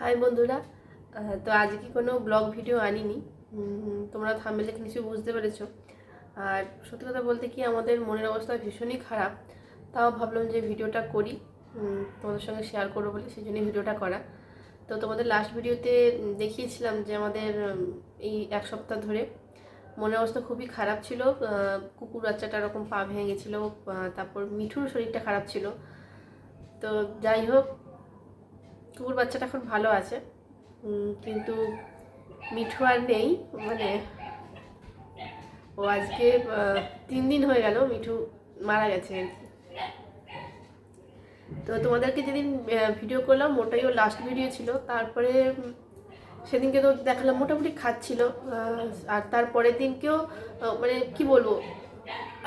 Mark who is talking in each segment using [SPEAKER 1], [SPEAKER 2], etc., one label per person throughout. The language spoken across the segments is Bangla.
[SPEAKER 1] হাই বন্ধুরা। তো আজকে কোনো ব্লগ ভিডিও আনিনি। তোমরা থামবে দেখে নিশ্চয়ই বুঝতে পেরেছ। আর সত্যি কথা বলতে কি, আমাদের মনের অবস্থা ভীষণই খারাপ। তাও ভাবলাম যে ভিডিওটা করি। তোমাদের সঙ্গে শেয়ার করব বলে, সেই জন্যই ভিডিওটা করা। তো তোমাদের লাস্ট ভিডিওতে দেখিয়েছিলাম যে আমাদের এই এক সপ্তাহ ধরে মনের অবস্থা খুবই খারাপ ছিল। কুকুর বাচ্চাটা এরকম পা ভেঙে গেছিল তারপর মিঠুর শরীরটা খারাপ ছিল। তো যাই হোক কুকুর বাচ্চাটা এখন ভালো আছে। কিন্তু মিঠু আর নেই মানে ও আজকে তিন দিন হয়ে গেল মিঠু মারা গেছে তো তোমাদেরকে যেদিন ভিডিও করলাম, ওটাই ও লাস্ট ভিডিও ছিল। তারপরে সেদিনকে তো দেখালাম, মোটামুটি খাচ্ছিল। আর তারপরের দিনকেও মানে কি বলব,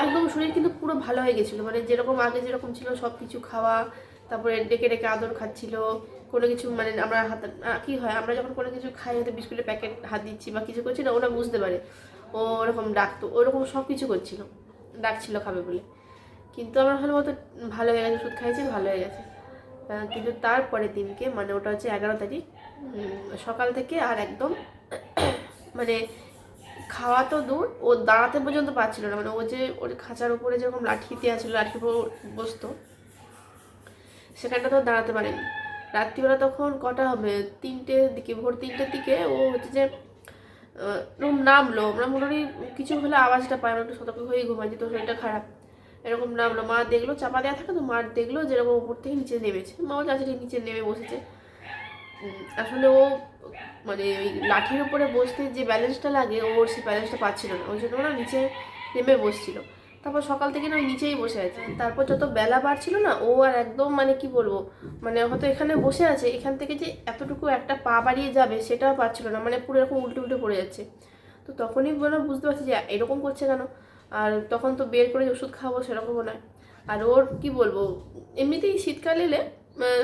[SPEAKER 1] একদম শরীর কিন্তু পুরো ভালো হয়ে গেছিল। মানে যেরকম আগে যেরকম ছিল সব কিছু খাওয়া, তারপরে ডেকে ডেকে আদর খাচ্ছিল। কোনো কিছু মানে আমরা হাতে কি হয়, আমরা যখন কোনো কিছু খাই হয়তো বিস্কুটের প্যাকেট, হাত দিচ্ছি বা কিছু করছি না, ওরা বুঝতে পারে। ও ওরকম ডাকতো ওরকম সব কিছু করছিল, ডাকছিল খাবে বলে। কিন্তু আমরা ভালো মতো ভালো হয়ে গেছে ওষুধ খাইছি ভালো হয়ে গেছে। কিন্তু তারপরের দিনকে মানে ওটা হচ্ছে এগারো তারিখ সকাল থেকে আর একদম মানে খাওয়া তো দূর, ও দাঁড়াতে পর্যন্ত পারছিল না। মানে ও যে ওর খাঁচার উপরে যেরকম লাঠি দেওয়া ছিল লাঠির উপর বসতো সেখানটা তো দাঁড়াতে পারেনি। রাত্রিবেলা তখন কটা হবে? তিনটের দিকে, ভোর তিনটের দিকে ও হচ্ছে যে রুম নামলো। আমরা মোটামুটি কিছু হলে আওয়াজটা পাই আমরা একটু সতর্ক হয়ে ঘুমাই যেত শরীরটা খারাপ। এরকম নামলো। মা দেখল, চাপা দেওয়া থাকে তো, মা দেখল যেরকম উপর থেকে নিচে নেমেছে। মাও যাচ্ছে নিচে নেমে বসেছে। আসলে ও মানে ওই লাঠির উপরে বসতে যে ব্যালেন্সটা লাগে ওর সেই ব্যালেন্সটা পাচ্ছিল না। ওই জন্য না নিচে নেমে বসছিল। তারপর সকাল থেকে না নিচেই বসে আছে। তারপর যত বেলা বাড়ছিল না, ও আর একদম মানে কি বলব মানে হয়তো এখানে বসে আছে, এখান থেকে যে এতটুকু একটা পা বাড়িয়ে যাবে সেটাও পারছিল না মানে পুরো এরকম উল্টে উল্টে পড়ে যাচ্ছে। তো তখনই বলে বুঝতে পারছি যে এরকম করছে কেন? আর তখন তো বের করে ওষুধ খাওয়াবো সেরকমও নয়। আর ওর কি বলব, এমনিতেই শীতকাল এলে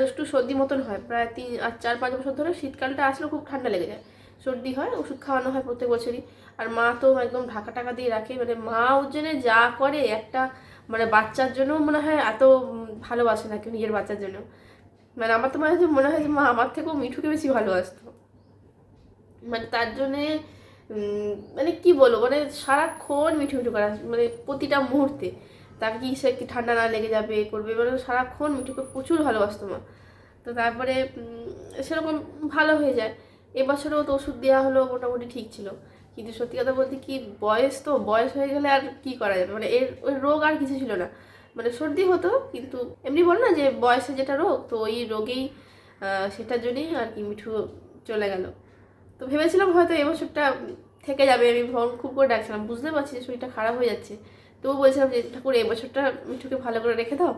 [SPEAKER 1] একটু সর্দি মতন হয়। প্রায় তিন আর চার পাঁচ বছর ধরে শীতকালটা আসলে খুব ঠান্ডা লেগে যায়। সর্দি হয়, ওষুধ খাওয়ানো হয় প্রত্যেক বছরই। আর মা তো একদম ঢাকা টাকা দিয়ে রাখে মানে মা ওর জন্য যা করে একটা মানে বাচ্চার জন্য মনে হয় এত ভালোবাসে না কেউ নিজের বাচ্চার জন্য। মানে আমার তো মনে হয় মনে হয় যে মা আমার থেকেও মিঠুকে বেশি ভালোবাসতো। মানে তার জন্যে মানে কি বলব মানে সারাক্ষণ মিঠু মিঠু করা মানে প্রতিটা মুহূর্তে। তাকে কি সে কি ঠান্ডা না লেগে যাবে, করবে মানে সারাক্ষণ মিঠুকে প্রচুর ভালোবাসতো মা। তো তারপরে সেরকম ভালো হয়ে যায়। এবছরেও তো ওষুধ দেওয়া হলো মোটামুটি ঠিক ছিল। কিন্তু সত্যি কথা বলতে কি, বয়স তো, বয়স হয়ে গেলে আর কি করা যাবে? মানে এর, ওই রোগ আর কিছু ছিল না। মানে সর্দি হতো, কিন্তু এমনি বল না যে বয়সে যেটা রোগ, তো ওই রোগেই সেটার জন্যই আর কি মিঠু চলে গেল। তো ভেবেছিলাম হয়তো এবছরটা থেকে যাবে, আমি ভ্রমণ খুব করে ডাকছিলাম। বুঝতে পারছি যে শরীরটা খারাপ হয়ে যাচ্ছে। তবু বলছিলাম যে, ঠাকুর, এবছরটা মিঠুকে ভালো করে রেখে দাও।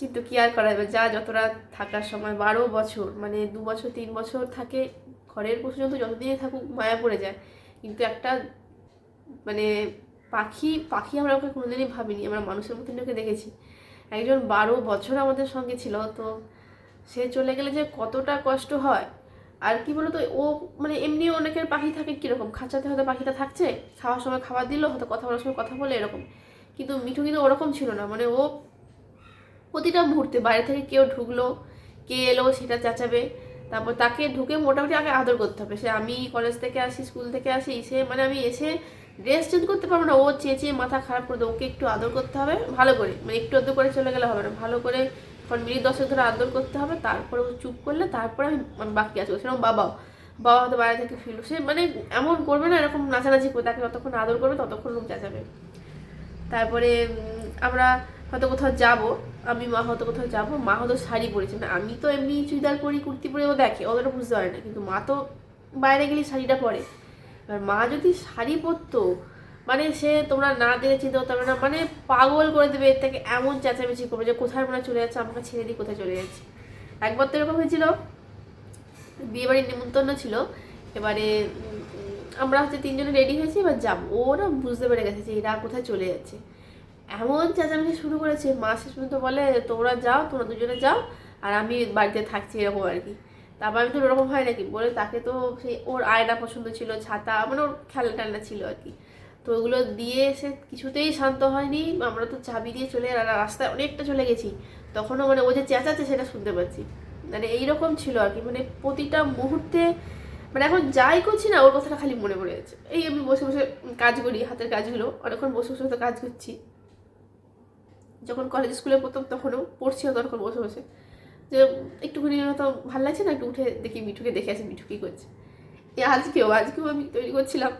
[SPEAKER 1] কিন্তু কি আর করা যাবে? যা যতটা থাকার সময়, বারো বছর মানে দু বছর, তিন বছর থাকে, ঘরের পশু যতদিনই থাকুক মায়া পড়ে যায়। কিন্তু একটা মানে পাখি পাখি আমরা ওকে কোনোদিনই ভাবিনি, আমরা মানুষের মতন ওকে দেখেছি। একজন বারো বছর আমাদের সঙ্গে ছিল, তো সে চলে গেলে যে কতটা কষ্ট হয়। আর কি বলতো, ও মানে এমনি অনেকের পাখি থাকে কীরকম? খাঁচাতে হয়তো পাখিটা থাকছে, খাওয়ার সময় খাবার দিল, হয়তো কথা বলার সময় কথা বলে এরকম। কিন্তু মিঠু কিন্তু ওরকম ছিল না মানে ও প্রতিটা মুহূর্তে বাইরে থেকে কেউ ঢুকলো, কে এলো সেটা চেঁচাবে। তারপর তাকে ঢুকে মোটামুটি আগে আদর করতে হবে। সে আমি কলেজ থেকে আসি স্কুল থেকে আসি এসে মানে আমি এসে ড্রেস চেঞ্জ করতে পারব না। ও চেঁচিয়ে মাথা খারাপ করে ওকে একটু আদর করতে হবে, ভালো করে। মানে একটু আদর করে চলে গেলে হবে না। ভালো করে এখন মিনিট দশেক ধরে আদর করতে হবে। তারপরে ও চুপ করলে তারপরে আমি মানে বাকি আসব সেরকম বাবাও। বাবা হয়তো বাইরে থেকে ফিরলো। সে মানে এমন করবে না, এরকম নাচানাচি করে। তাকে যতক্ষণ আদর করবে, ততক্ষণ লোক চেঁচাবে। তারপরে আমরা হয়তো কোথাও যাব, আমি মা হয়তো কোথাও যাব, মা হয়তো শাড়ি পরেছে। না, আমি তো এমনি চুড়িদার পরি, কুর্তি পরে, ও দেখে অতটা বুঝতে পারে না। কিন্তু মা তো বাইরে গেলে শাড়িটা পরে। এবার মা যদি শাড়ি পরতো মানে সে তোমরা না দেখে চিনতে পারবে না মানে পাগল করে দেবে, এর থেকে এমন চেঁচামেচি করবে যে কোথায় মনে চলে যাচ্ছে, আমাকে ছেড়ে দিই কোথায় চলে যাচ্ছে। একবার তো এরকম হয়েছিল বিয়ে বাড়ির নিমন্ত্রণ ছিল, এবারে আমরা হচ্ছে তিনজনে রেডি হয়েছি, এবার যাব। ওরা বুঝতে পেরে গেছে যে এরা কোথায় চলে যাচ্ছে। এমন চেঁচামেচি শুরু করেছে, মা শেষ পর্যন্ত বলে, তোমরা যাও, তোমরা দুজনে যাও। আর আমি বাড়িতে থাকছি এরকম আর কি। তারপর আমি তো ওরকম হয় নাকি? বলে তাকে তো সেই ওর আয়না পছন্দ ছিল, ছাতা মানে ওর খেলনা টেলনা ছিল আর কি। তো ওগুলো দিয়ে এসে কিছুতেই শান্ত হয়নি। আমরা তো চাবি দিয়ে চলে রাস্তায় অনেকটা চলে গেছি। তখনও মানে ও যে চেঁচাচ্ছে সেটা শুনতে পাচ্ছি। মানে এইরকম ছিল আর কি। মানে প্রতিটা মুহূর্তে মানে এখন যাই করছি না, ওর কথাটা খালি মনে পড়ে যাচ্ছে। এই আমি বসে বসে কাজ করি, হাতের কাজগুলো। অনেকক্ষণ বসে বসে তো কাজ করছি। যখন কলেজ স্কুলে পড়তাম, তখনও পড়ছি তখন বসে বসে যে একটুখানি হয়তো ভালো লাগছে না, একটু উঠে দেখি মিঠুকে, দেখে আসি মিঠু কী করছে। এ আজকেও আজকেও আমি তৈরি করছিলাম।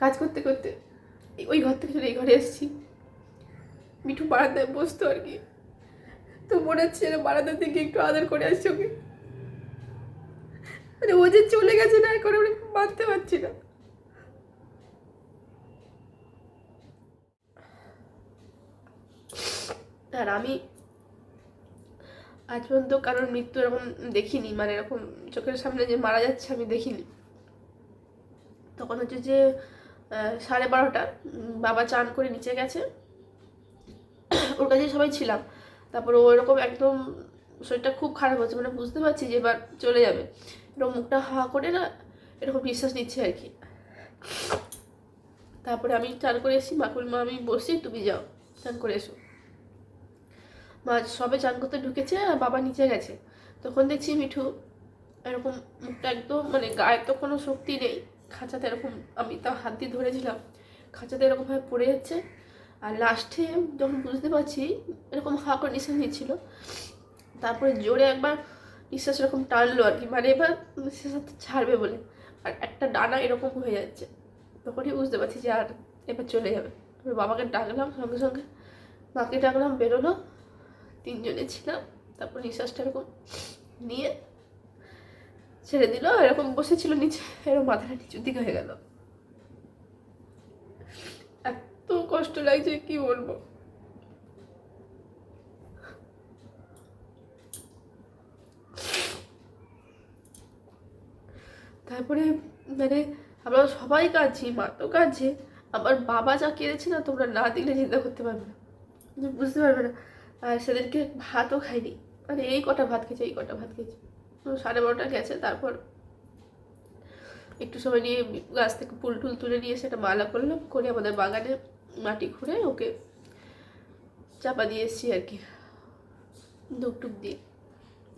[SPEAKER 1] কাজ করতে করতে ওই ঘর থেকে চলে এই ঘরে এসেছি। মিঠু বারান্দায় বসতো আর কি। তো মনে হচ্ছে যেন বারান্দার দিকে একটু আদর করে আসছি ওকে। মানে ও যে চলে গেছে না, এখন আমি মানতে পারছি না। আর আমি আজ পর্যন্ত কারোর মৃত্যু এরকম দেখিনি মানে এরকম চোখের সামনে যে মারা যাচ্ছে আমি দেখিনি। তখন হচ্ছে যে সাড়ে বারোটা বাবা চান করে নিচে গেছে। ওর কাছে সবাই ছিলাম। তারপর ও এরকম একদম শরীরটা খুব খারাপ হচ্ছে মানে বুঝতে পারছি যে এবার চলে যাবে। এরকম মুখটা হা করে না, এরকম বিশ্বাস নিচ্ছে আর কি। তারপরে আমি চান করে এসেছি মাকুল মা, আমি বসছি, তুমি যাও, চান করে এসো। মা সবে চান করতে ঢুকেছে আর বাবা নিচে গেছে। তখন দেখছি মিঠু এরকম মুখটা একদম মানে গায়ে তো কোনো শক্তি নেই, খাঁচাতে এরকম আমি তাও হাত দিয়ে ধরেছিলাম, খাঁচাতে এরকমভাবে পড়ে যাচ্ছে। আর লাস্টে যখন বুঝতে পারছি এরকম হা করে নিঃশ্বাস নিচ্ছিল, তারপরে জোরে একবার নিঃশ্বাস এরকম টানলো আর কি মানে এবার নিঃশ্বাস ছাড়বে বলে। আর একটা ডানা এরকম হয়ে যাচ্ছে। তখনই বুঝতে পারছি যে আর এবার চলে যাবে। বাবাকে ডাকলাম সঙ্গে সঙ্গে, মাকে ডাকলাম, বেরোলো। তিনজনে ছিলাম, তারপর নিঃশ্বাসটা এরকম নিয়ে ছেড়ে দিল, এরকম বসেছিল নিচে, এরকম মাথাটা নিচুর দিকে হয়ে গেল। এত কষ্ট লাগছে, কি বলব? তারপরে মানে আমরা সবাই কাঁদছি, মা তো কাঁদছে আমার বাবা যা কেঁদেছে না তোমরা না দিলে চিন্তা করতে পারবে না। বুঝতে পারবে না। আর সেদিনকে ভাতও খাইনি। মানে এই কটা ভাত খেয়েছে, এই কটা ভাত খেয়েছে। সাড়ে বারোটা গেছে, তারপর একটু সময় নিয়ে গাছ থেকে ফুল টুল তুলে নিয়ে সেটা মালা করলাম, করে আমাদের বাগানে মাটি খুঁড়ে ওকে চাপা দিয়ে এসেছি আর কি টুপ দিয়ে।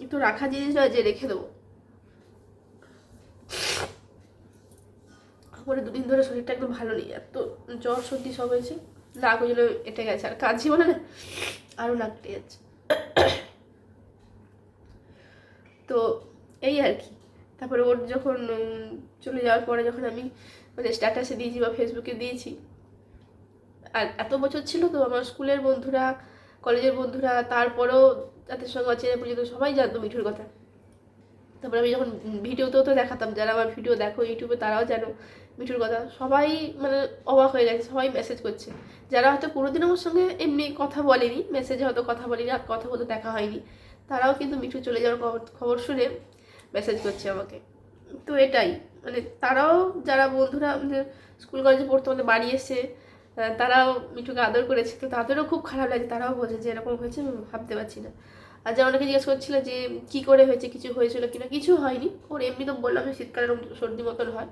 [SPEAKER 1] একটু রাখা জিনিস নয় যে রেখে দেবো। আমার দুদিন ধরে শরীরটা একদম ভালো নেই, এত জ্বর সর্দি সব হয়েছে। নাক ওই জন্য এটে গেছে, আর কাঁদছি বলে না আরও নাক কেটে যাচ্ছে। তো এই আর কি। তারপরে ওর যখন চলে যাওয়ার পরে যখন আমি মানে স্ট্যাটাসে দিয়েছি বা ফেসবুকে দিয়েছি, আর এত বছর ছিল তো আমার স্কুলের বন্ধুরা, কলেজের বন্ধুরা, তারপরেও তাদের সঙ্গে অচেনা পর্যন্ত সবাই জানতো মিঠুর কথা। তারপরে আমি যখন ভিডিওতেও তো দেখাতাম, যারা আমার ভিডিও দেখো, ইউটিউবে তারাও জানো মিঠুর কথা। সবাই মানে অবাক হয়ে গেছে, সবাই মেসেজ করছে। যারা হয়তো কোনোদিন আমার সঙ্গে এমনি কথা বলেনি মেসেজে হয়তো কথা বলেনি, আর কথা বলতে দেখা হয়নি, তারাও কিন্তু মিঠু চলে যাওয়ার খবর শুনে মেসেজ করছে আমাকে। তো এটাই মানে তারাও যারা বন্ধুরা আমাদের স্কুল কলেজে পড়তো, আমাদের বাড়ি এসে তারাও মিঠুকে আদর করেছে। তো তাদেরও খুব খারাপ লাগে, তারাও বোঝে যে এরকম হয়েছে ভাবতে পারছি না। আর যা অনেকে জিজ্ঞেস করছিল যে কি করে হয়েছে, কিছু হয়েছিল কিনা, কিছু হয়নি। ওর এমনি তো বললাম যে শীতকালে সর্দি মতন হয়।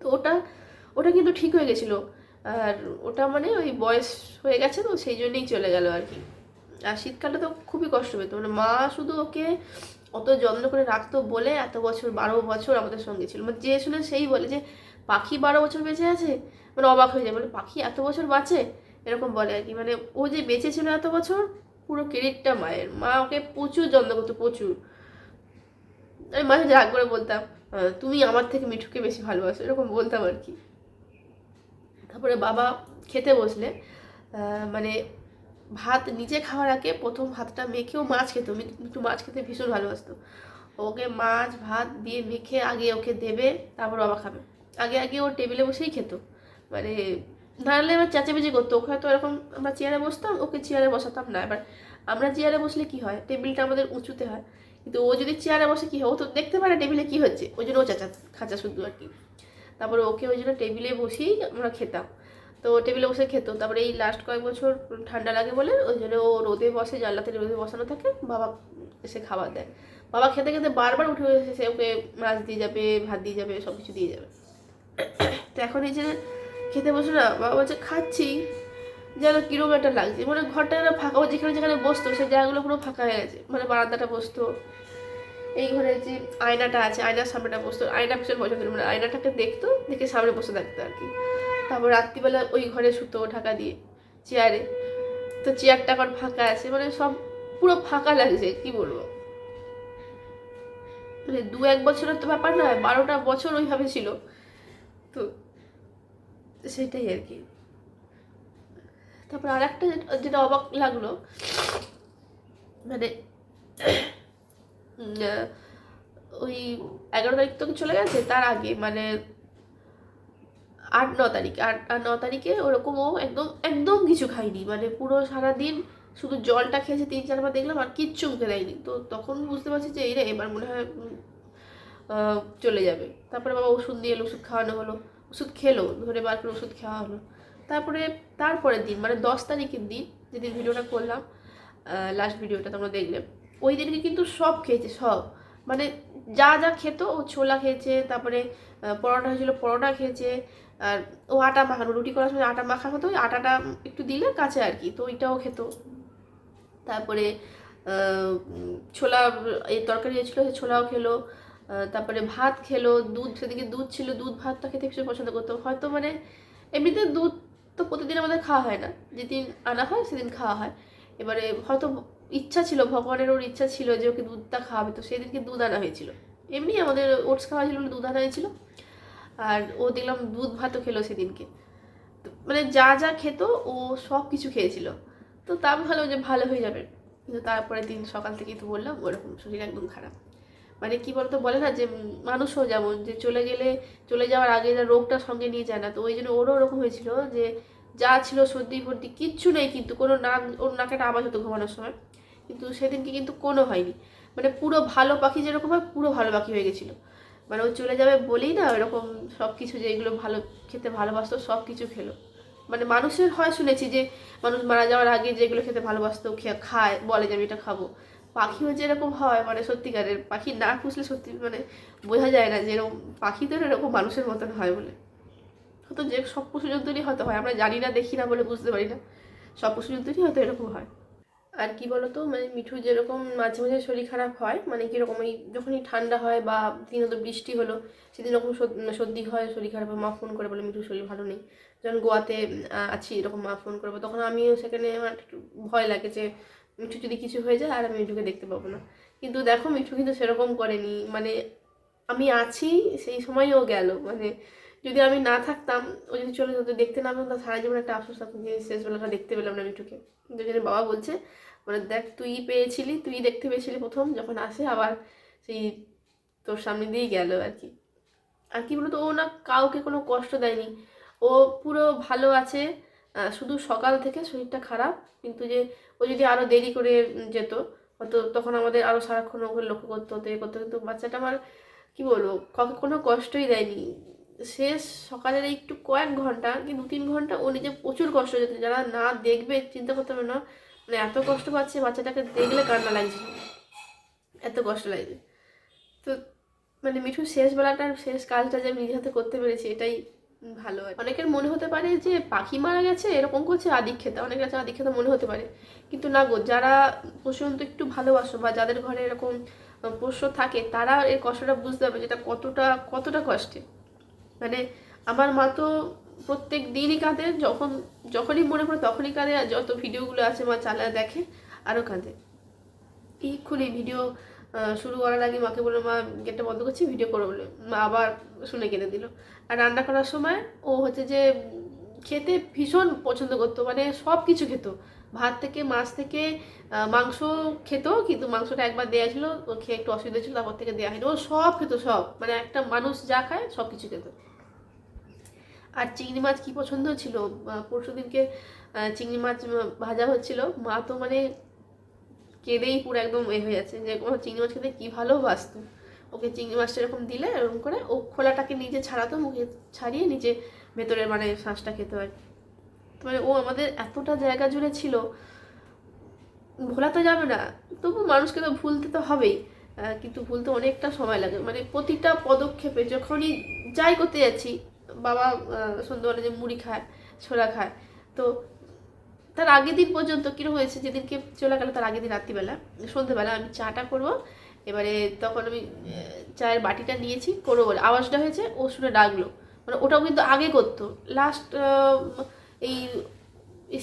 [SPEAKER 1] তো ওটা ওটা কিন্তু ঠিক হয়ে গেছিল। আর ওটা মানে ওই বয়স হয়ে গেছে তো, সেই জন্যেই চলে গেল আর কি। আর শীতকালে তো খুবই কষ্ট পেতো। মানে মা শুধু ওকে অত যত্ন করে রাখতো বলে এত বছর, বারো বছর আমাদের সঙ্গে ছিল। মানে যে শুনে সেই বলে যে, পাখি বারো বছর বেঁচে আছে? মানে অবাক হয়ে যায়। মানে পাখি এত বছর বাঁচে? এরকম বলে আর কি। মানে ও যে বেঁচে ছিল এত বছর, পুরো ক্রেডিটটা মায়ের। মা ওকে প্রচুর যত্ন করতো, প্রচুর। আমি মাঝে রাগ করে বলতাম তুমি আমার থেকে মিঠুকে বেশি ভালোবাসো, এরকম বলতাম আর কি। তারপরে বাবা খেতে বসলে মানে ভাত নিজে খাওয়ার আগে প্রথম ভাতটা মেখেও মাছ খেত মিঠু মাছ খেতে ভীষণ ভালোবাসতো। ওকে মাছ, ভাত দিয়ে মেখে আগে ওকে দেবে, তারপর বাবা খাবে। আগে আগে ও টেবিলে বসেই খেত। মানে নাহলে এবার চেঁচামেচি করতো, ওকে হয়তো এরকম আমরা চেয়ারে বসতাম, ওকে চেয়ারে বসাতাম না। এবার আমরা চেয়ারে বসলে কি হয়? টেবিলটা আমাদের উঁচুতে হয়। কিন্তু ও যদি চেয়ারে বসে কি হয়? ও তো দেখতে পারে টেবিলে কি হচ্ছে। ওই জন্য ও চেঁচা, খাঁচা শুধু আর কি। তারপরে ওকে ওই জন্য টেবিলে বসেই আমরা খেতাম। তো টেবিলে বসে খেত। তারপরে এই লাস্ট কয়েক বছর ঠান্ডা লাগে বলে ওই জন্য ও রোদে বসে, জানলাতে রোদে বসানো থাকে, বাবা এসে খাবার দেয়। বাবা খেতে খেতে বারবার উঠে এসে ওকে মাছ দিয়ে যাবে, ভাত দিয়ে যাবে সব কিছু দিয়ে যাবে। তো এখন এই যে খেতে বসে না, বাবা বলছে, খাচ্ছি। যেন কীরকম একটা লাগছে। মানে ঘরটা ফাঁকা যেখানে যেখানে বসতো সেই জায়গাগুলো পুরো ফাঁকা হয়ে গেছে। মানে বারান্দাটা বসতো। এই ঘরে যে আয়নাটা আছে, আয়নার সামনেটা বসতো, আয়না ভীষণ পছন্দ মানে আয়নাটাকে দেখতো, দেখে সামনে বসে থাকতো আর কি। তারপর রাত্রিবেলা ওই ঘরে শুতো ঢাকা দিয়ে, চেয়ারে। তো চেয়ারটা এখন ফাঁকা আছে মানে সব পুরো ফাঁকা লাগছে, কি বলব? মানে দু এক বছরের তো ব্যাপার নয়, বারোটা বছর ওইভাবে ছিল। তো সেটাই আর কি। তারপর আর একটা যেটা অবাক লাগল মানে ওই এগারো তারিখ তো চলে গেছে, তার আগে মানে আট, ন তারিখ, আট ন তারিখে ওরকম ও একদম একদম কিছু খাইনি। মানে পুরো সারাদিন শুধু জলটা খেয়েছে, তিন, চারবার দেখলাম আর কিচ্ছু মুখে দেয়নি। তো তখন বুঝতে পারছি যে এই রে, এবার মনে হয় চলে যাবে। তারপরে বাবা ওষুধ দিয়ে এলো, ওষুধ খাওয়ানো হলো, ওষুধ খেলো, ধরে বার করে ওষুধ খাওয়া হলো। তারপরে, তারপরের দিন মানে দশ তারিখের দিন, যেদিন ভিডিওটা করলাম লাস্ট ভিডিওটা তোমরা দেখলে ওই দিনকে কিন্তু সব খেয়েছে, সব। মানে যা যা খেত, ও ছোলা খেয়েছে, তারপরে পরোটা হয়েছিল, পরোটা খেয়েছে, আর ও আটা মাখানো, রুটি করার সময় আটা মাখা হতো ওই আটাটা একটু দিলে কাছে আর কি, তো ওইটাও খেত। তারপরে ছোলা এই তরকারি হয়েছিল সেই ছোলাও খেলো তারপরে ভাত খেলো, দুধ, সেদিকে দুধ ছিল, দুধ ভাতটা খেতে ভীষণ পছন্দ করতো। হয়তো মানে এমনিতে দুধ তো প্রতিদিন আমাদের খাওয়া হয় না, যেদিন আনা হয় সেদিন খাওয়া হয়। এবারে হয়তো ইচ্ছা ছিল, ভগবানের ওর ইচ্ছা ছিল যে ওকে দুধটা খাওয়াবে, তো সেদিনকে দুধ আনা হয়েছিল? এমনি আমাদের ওটস খাওয়া ছিল দুধ আনা হয়েছিল। আর ও দেখলাম দুধ ভাতও খেলো সেদিনকে। মানে যা যা খেত, ও সব কিছু খেয়েছিল। তো তা ভালো যে ভালো হয়ে যাবে। কিন্তু তারপরে দিন সকাল থেকেই তো বললাম, ওরকম শরীর একদম খারাপ। মানে কি বলতো বলে না যে মানুষও যেমন যে চলে গেলে চলে যাওয়ার আগে যা রোগটা সঙ্গে নিয়ে যায় না। তো ওই জন্য ওরও ওরকম হয়েছিল যে যা ছিল সর্দি, ফর্দি, কিচ্ছু নেই কিন্তু কোনো নাক, ওর নাকে একটা আওয়াজ হতো ঘুমানোর সময়। কিন্তু সেদিনকে কিন্তু কোনো হয়নি। মানে পুরো ভালো পাখি যেরকম হয়, পুরো ভালো পাখি হয়ে গেছিল। মানে ও চলে যাবে বলেই না এরকম সব কিছু যেগুলো ভালো, খেতে ভালোবাসতো সব কিছু খেলো। মানে মানুষের হয় শুনেছি যে, মানুষ মারা যাওয়ার আগে যেগুলো খেতে ভালোবাসতো, খায় বলে যে আমি এটা খাব। পাখিও যেরকম হয় মানে সত্যিকারের পাখি না পুষলে সত্যি মানে বোঝা যায় না যে এরকম পাখিদের এরকম মানুষের মতন হয় বলে। হয়তো যে সব পশু জন্তুরই হয়তো হয়, আমরা জানি না, দেখি না বলে বুঝতে পারি না। সব পশু জন্তুরই হয়তো এরকম হয়। আর কি বলতো মানে মিঠু যেরকম মাঝে মাঝে শরীর খারাপ হয় মানে কীরকম এই যখনই ঠান্ডা হয় বা দিন হয়তো বৃষ্টি হলো, সেদিন সর্দ- সর্দি হয়, শরীর খারাপ হয়, মা ফোন করে বলে মিঠুর শরীর ভালো নেই। যখন গোয়াতে আছি, এরকম মা ফোন করব, তখন আমিও সেখানে আমার একটু ভয় লাগে যে, মিঠু, যদি কিছু হয়ে যায়, আর আমি মিঠুকে দেখতে পাবো না। কিন্তু দেখো, মিঠু কিন্তু সেরকম করেনি। মানে আমি আছি, সেই সময়ও গেল। মানে যদি আমি না থাকতাম, ও যদি চলে যেত দেখতে না পেতাম সারা জীবন একটা আফসোস থাকতো যে শেষবেলাটা দেখতে পেলাম না মিঠুকে। কিন্তু যেন বাবা বলছে মানে দেখ, তুই পেয়েছিলি, তুই দেখতে পেয়েছিলি প্রথম, যখন আসে, আবার সেই তোর সামনে দিয়েই গেল আর কি। আর কি বলতো, ও না কাউকে কোনো কষ্ট দেয়নি। ও পুরো ভালো আছে শুধু সকাল থেকে শরীরটা খারাপ, কিন্তু যে, ও যদি আরও দেরি করে যেত, হয়তো তখন আমাদের আরও সারাক্ষণ ওকে লক্ষ্য করতে হতো, এ করতে কিন্তু বাচ্চাটা আমার, কি বলব, কাউকে কোনো কষ্টই দেয়নি। শেষ সকালের একটু কয়েক ঘণ্টা কি দু তিন ঘণ্টা ও নিজে প্রচুর কষ্ট যেত। যারা না দেখবে, চিন্তা করতে হবে না। মানে এত কষ্ট পাচ্ছে, বাচ্চাটাকে দেখলে কান্না লাগছে। এত কষ্ট লাগছে। তো মানে মিঠুর শেষ বেলাটার শেষ কাজটা যে আমি নিজে হাতে করতে পেরেছি, এটাই ভালো। আর অনেকের মনে হতে পারে যে পাখি মারা গেছে, এরকম করছে আদিক্ষেতা। অনেকের কাছে আদিক্ষেতা মনে হতে পারে। কিন্তু না গো, যারা পশুজন্তু একটু ভালোবাসো বা যাদের ঘরে এরকম পোষ্য থাকে, তারা এর কষ্টটা বুঝতে পারবে যেটা কতটা কতটা কষ্টে মানে আমার মা তো প্রত্যেক দিনই কাঁদে, যখন, যখনই মনে পড়ে তখনই কাঁদে, আর যত ভিডিওগুলো আছে মা চালা দেখে, আরও কাঁদে। এক্ষুনি ভিডিও শুরু করার আগে মাকে বলে মা, গেটটা বন্ধ করছি, ভিডিও করো বলে। মা আবার শুনে কেঁদে দিল। আর রান্না করার সময় ও হচ্ছে যে খেতে ভীষণ পছন্দ করতো মানে সব কিছু খেত। ভাত থেকে, মাছ থেকে মাংস খেত, কিন্তু মাংসটা একবার দেওয়া ছিল, ও খেয়ে একটু অসুবিধা ছিল, তারপর থেকে দেওয়া হয়নি। ও সব খেত, সব। মানে একটা মানুষ যা খায়, সব কিছু খেত। আর চিংড়ি মাছ কি পছন্দ ছিল পরশু দিনকে চিংড়ি মাছ ভাজা হচ্ছিল। মা তো মানে কেঁদেই পুরো একদম এ হয়ে যাচ্ছে। যে কোনো চিংড়ি মাছ খেতে কী ভালোবাসতো ওকে চিংড়ি মাছটা এরকম দিলে এরকম করে ও খোলাটাকে নিজে ছাড়াতো, মুখে ছাড়িয়ে নিজে ভেতরে মানে শ্বাসটা খেতে হয় মানে ও আমাদের এতটা জায়গা জুড়ে ছিল, ভোলা তো যাবে না। তবু মানুষকে তো ভুলতে তো হবেই। কিন্তু ভুলতে অনেকটা সময় লাগে। মানে প্রতিটা পদক্ষেপে যখনই যাই করতে যাচ্ছি বাবা সন্ধ্যাবেলা যে মুড়ি খায় ছোলা খায়। তো তার আগের দিন পর্যন্ত কীরকম হয়েছে যেদিনকে চলে গেল তার আগের দিন রাত্রিবেলা সন্ধ্যেবেলা আমি চাটা করব। এবারে তখন আমি চায়ের বাটিটা নিয়েছি করব বলে। আওয়াজটা হয়েছে ও শুনে ডাকলো মানে ওটাও কিন্তু আগে করতো। লাস্ট এই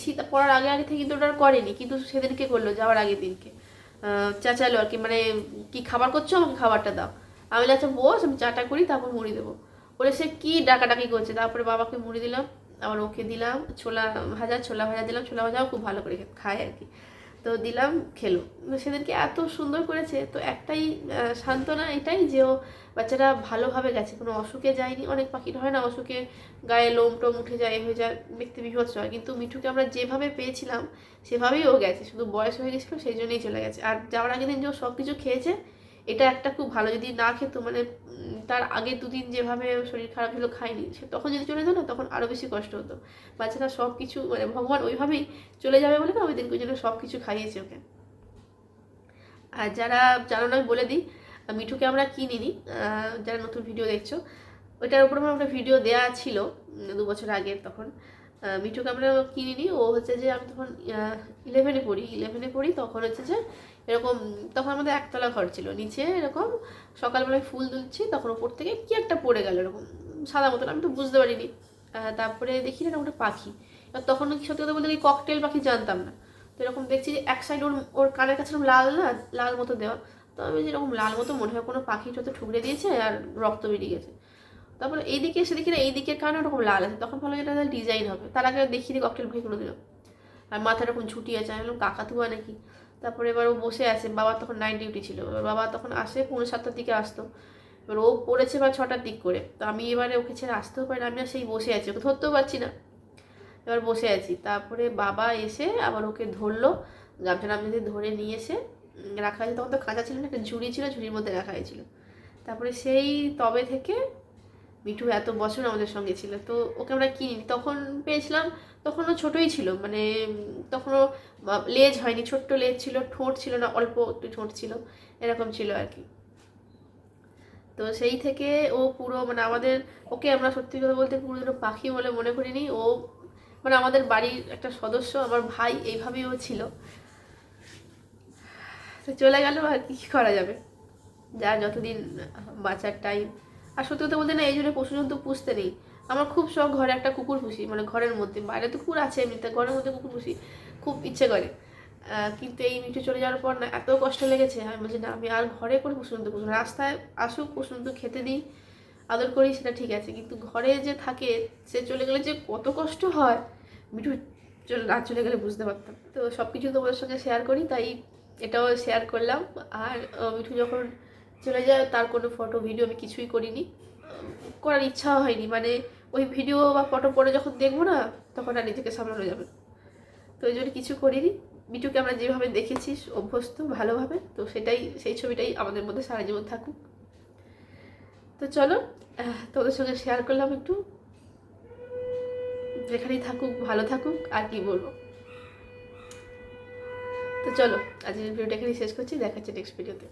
[SPEAKER 1] শীত পড়ার আগে আগে থেকে কিন্তু ওটা আর করেনি। কিন্তু সেদিনকে করল যাওয়ার আগের দিনকে। চেঁচালো আর কি মানে কি খাবার করছ আমাকে খাবারটা দাও। আমি বললাম, আচ্ছা বস আমি চাটা করি তারপর মুড়ি দেবো। বলে, সে কি ডাকাডাকি করছে? তারপরে বাবাকে মুড়ি দিলাম, আবার ওকে দিলাম, ছোলা ভাজা ছোলা ভাজা দিলাম, ছোলা ভাজাও খুব ভালো করে খায় আর কি। তো দিলাম, খেলো। সেদিনকে এত সুন্দর করেছে, তো একটাই সান্ত্বনা এটাই যে ও বাচ্চারা ভালোভাবে গেছে, কোনো অসুখে যায়নি। অনেক পাখির হয় না, অসুখে গায়ে লোম টোম উঠে যায় হয়ে যায়, ব্যক্তি বিভৎস হয়। কিন্তু মিঠুকে আমরা যেভাবে পেয়েছিলাম, সেভাবেই ও গেছে, শুধু বয়স হয়ে গেছিল, সেই জন্যই চলে গেছে। আর যাওয়ার আগের দিন যে ও সব কিছু খেয়েছে, এটা একটা খুব ভালো, যদি না খেত মানে তার আগে দুদিন যেভাবে শরীর খারাপ হলো খায়নি, সে তখন যদি চলে যেত না, তখন আরও বেশি কষ্ট হতো। বাচ্চারা সব কিছু মানে ভগবান ওইভাবেই চলে যাবে বলে না, ওই দিনকে জন্য সব কিছু খাইয়েছে ওকে। আর যারা, জানো না বলে দিই, মিঠুকে আমরা কিনিনি যারা নতুন ভিডিও দেখছ, ওইটার উপর আমার একটা ভিডিও দেওয়া ছিল দু বছর আগে তখন। মিঠুকে আমরা কিনিনি। ও হচ্ছে যে আমি তখন ইলেভেনে পড়ি। ইলেভেনে পড়ি, তখন হচ্ছে যে এরকম, তখন আমাদের একতলা ঘর ছিল। নিচে এরকম সকালবেলায় ফুল তুলছি, তখন ওপর থেকে কি একটা পড়ে গেল এরকম, সাদা মতন, আমি তো বুঝতে পারিনি। তারপরে দেখি না ওটা পাখি। এবার তখন সত্যি কথা বলতে ককটেল পাখি জানতাম না। তো এরকম দেখছি যে এক সাইড ওর ওর কানের কাছে লাল না, লাল মতো দেওয়া। তো আমি যেরকম লাল মতো মনে হয় কোনো পাখি হয়তো ঠুকরে দিয়েছে আর রক্ত বেরিয়ে গেছে। তারপরে এইদিকে এসে দেখি না এই দিকের কারণে ওরকম লাল আছে। তখন ভালো এটা ডিজাইন হবে। তার আগে দেখি নি ককটেল কোনো দিলাম আর মাথা এরকম ছুটি আছে। আমি বললাম কাকাতুয়া নাকি? তারপরে এবার ও বসে আছে। বাবা তখন নাইট ডিউটি ছিল। এবার বাবা তখন আসে, পৌনে সাতটার দিকে আসতো। এবার ও পড়েছে এবার ছটার দিক করে। তো আমি এবারে ওকে ছেড়ে আসতেও পারি না। আমি আর সেই বসে আছি। ওকে ধরতেও পারছি না। এবার বসে আছি। তারপরে বাবা এসে আবার ওকে ধরলো। গামছা দিয়ে ধরে নিয়ে এসে রাখা হয়েছে, তখন তো খাঁচা ছিল না, একটা ঝুড়ি ছিল, ঝুড়ির মধ্যে রাখা হয়েছিল। তারপরে সেই তবে থেকে মিঠু এত বছর আমাদের সঙ্গে ছিল, তো ওকে আমরা কিনি তখন পেয়েছিলাম, তখন ও ছোটোই ছিল মানে তখনও লেজ হয়নি, ছোট্ট লেজ ছিল, ঠোঁট ছিল না, অল্প একটু ঠোঁট ছিল, এরকম ছিল আর কি। তো সেই থেকে ও পুরো মানে আমাদের, ওকে আমরা সত্যি কথা বলতে পুরো যেন পাখি বলে মনে করিনি, ও মানে আমাদের বাড়ির একটা সদস্য, আমার ভাই, এইভাবেই ও ছিল। তো চলে গেল আর কি করা যাবে? যা যতদিন বাঁচার টাইম আর সত্যি কথা বলতে না, এই জন্য পশু জন্তু পুষতে নেই। আমার খুব শখ ঘরে একটা কুকুর পুষি মানে ঘরের মধ্যে। বাইরে তো কুকুর আছে এমনিতে, ঘরের মধ্যে কুকুর পুষি, খুব ইচ্ছে করে। কিন্তু এই মিঠু চলে যাওয়ার পর না, এত কষ্ট লেগেছে। আমি বলছি, না, আমি আর ঘরে করে পশু জন্তু পুষবো রাস্তায় আসুক পশু জন্তু খেতে দিই, আদর করি, সেটা ঠিক আছে। কিন্তু ঘরে যে থাকে, সে চলে গেলে যে কত কষ্ট হয়, মিঠু চলে, না চলে গেলে বুঝতে পারতাম। তো সব কিছু তোমাদের সঙ্গে শেয়ার করি, তাই এটাও শেয়ার করলাম। আর মিঠু যখন চলে যায় তার কোনো ফটো ভিডিও আমি কিছুই করিনি। করার ইচ্ছাও হয়নি মানে ওই ভিডিও বা ফটো পরে যখন দেখব না তখন আর নিজেকে সামলানো যাবে তো ওই জন্য কিছু করিনি। মিঠুকে আমরা যেভাবে দেখেছি অভ্যস্ত ভালোভাবে তো সেটাই সেই ছবিটাই আমাদের মধ্যে সারা জীবন থাকুক। তো চলো আহ, তোমাদের সঙ্গে শেয়ার করলাম একটু। যেখানেই থাকুক ভালো থাকুক আর কি বলব। তো চলো আজকের ভিডিওটা এখানেই শেষ করছি দেখাচ্ছি নেক্সট ভিডিওতে